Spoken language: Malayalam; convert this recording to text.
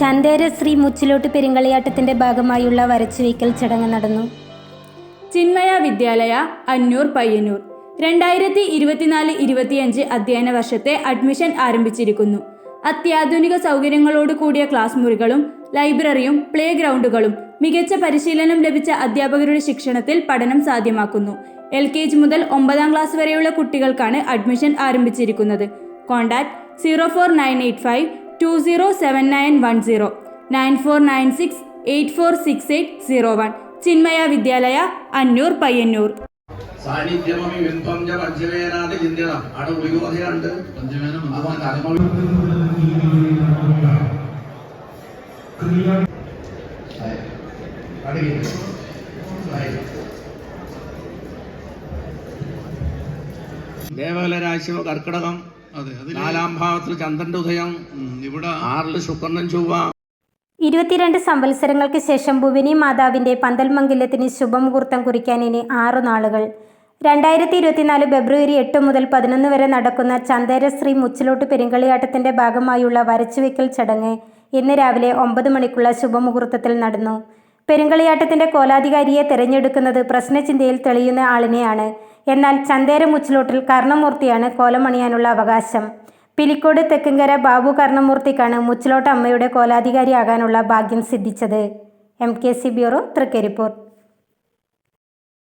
ചന്തേര ശ്രീ മുച്ചിലോട്ട് പെരുങ്കളിയാട്ടത്തിന്റെ ഭാഗമായുള്ള വരച്ചുവയ്ക്കൽ ചടങ്ങ് നടന്നു. ചിന്മയ വിദ്യാലയ അന്നൂർ പയ്യന്നൂർ. രണ്ടായിരത്തി ഇരുപത്തിനാല് ഇരുപത്തിയഞ്ച് അധ്യയന വർഷത്തെ അഡ്മിഷൻ ആരംഭിച്ചിരിക്കുന്നു. അത്യാധുനിക സൗകര്യങ്ങളോട് കൂടിയ ക്ലാസ് മുറികളും ലൈബ്രറിയും പ്ലേ ഗ്രൗണ്ടുകളും മികച്ച പരിശീലനം ലഭിച്ച അധ്യാപകരുടെ ശിക്ഷണത്തിൽ പഠനം സാധ്യമാക്കുന്നു. എൽ കെ ജി മുതൽ ഒമ്പതാം ക്ലാസ് വരെയുള്ള കുട്ടികൾക്കാണ് അഡ്മിഷൻ ആരംഭിച്ചിരിക്കുന്നത്. Contact zero four nine eight five two zero seven nine one zero nine four nine six eight four six eight zero one Chinmaya Vidyalaya Annur Payyanur. സാന്നിധ്യമി അവിടെ ദേവകല രാശിയോ കർക്കിടകം നാലാം ഭാവത്തിൽ ചന്ദ്രന്റെ ഉദയം ഇവിടെ ആറിൽ ശുക്രനും ചൊവ്വ. ഇരുപത്തിരണ്ട് സംവത്സരങ്ങൾക്ക് ശേഷം ഭുവനി മാതാവിന്റെ പന്തൽ മംഗല്യത്തിന് ശുഭമുഹൂർത്തം കുറിക്കാൻ ഇനി ആറു നാളുകൾ. രണ്ടായിരത്തി ഇരുപത്തിനാല് ഫെബ്രുവരി എട്ട് മുതൽ പതിനൊന്ന് വരെ നടക്കുന്ന ചന്ദേരശ്രീ മുച്ചിലോട്ട് പെരുങ്കളിയാട്ടത്തിന്റെ ഭാഗമായുള്ള വരച്ചുവെക്കൽ ചടങ്ങ് ഇന്ന് രാവിലെ ഒമ്പത് മണിക്കുള്ള ശുഭമുഹൂർത്തത്തിൽ നടന്നു. പെരുങ്കളിയാട്ടത്തിന്റെ കോലാധികാരിയെ തെരഞ്ഞെടുക്കുന്നത് പ്രശ്നചിന്തയിൽ തെളിയുന്ന ആളിനെയാണ്. എന്നാൽ ചന്തേര മുച്ചിലോട്ടിൽ കർണമൂർത്തിയാണ് കോലമണിയാനുള്ള അവകാശം. പിലിക്കോട് തെക്കുംകര ബാബു കർണമൂർത്തിക്കാണ് മുച്ചിലോട്ട് അമ്മയുടെ കോലാധികാരിയാകാനുള്ള ഭാഗ്യം സിദ്ധിച്ചത്. M K C bureau Thrikaripur.